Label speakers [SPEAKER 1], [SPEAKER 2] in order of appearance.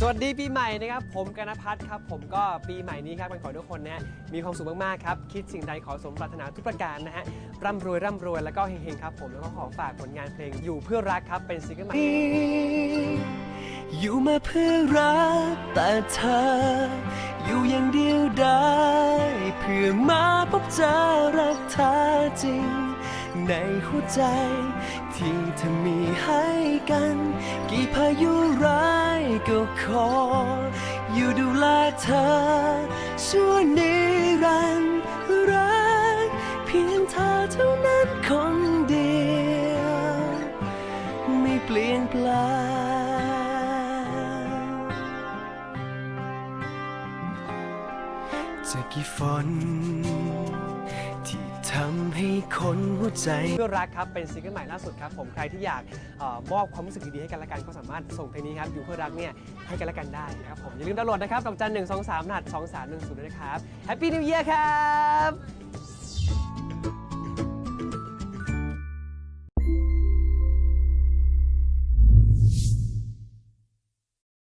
[SPEAKER 1] สวัสดีปีใหม่นะครับ ผมกนพัฒน์ครับ ผมก็ปีใหม่นี้ครับเป็นขอทุกคนนะฮะมีความสุขมาก ๆ ครับ คิดสิ่งใดขอสมปรารถนาทุกประการนะฮะ ร่ำรวยร่ำรวยแล้วก็เฮง ๆ ครับผม แล้วก็ขอฝากผลงานเพลงอยู่เพื่อรักครับ เป็นซิงเกิลใหม่
[SPEAKER 2] อยู่มาเพื่อรักแต่เธอ อยู่อย่างเดียวได้เพื่อมาพบเจอรักแท้จริง ในหัวใจ ที่เธอมีให้กัน กี่พายุร้า ก็ขอ อยู่ดูแลเธอชั่วนิรันดร์รักเพียงเธอเท่านั้นคนเดียว ไม่เปลี่ยนแปลงจะกี่ฝน ให้คนหัวใจ
[SPEAKER 1] เพื่อรักครับเป็นซิงเกิลใหม่ล่าสุดครับผมใครที่อยากเออมอบความรู้สึกดีๆให้กันและกันก็สามารถส่งเพลงนี้ครับอยู่เพื่อรักเนี่ยให้กันและกันได้นะครับผมอย่าลืมดาวน์โหลดนะครับดอกจันหนึ่งสองสามรหัสสองสามหนึ่งศูนย์ด้วยนะครับแฮปปี้นิวเยียร์ครับ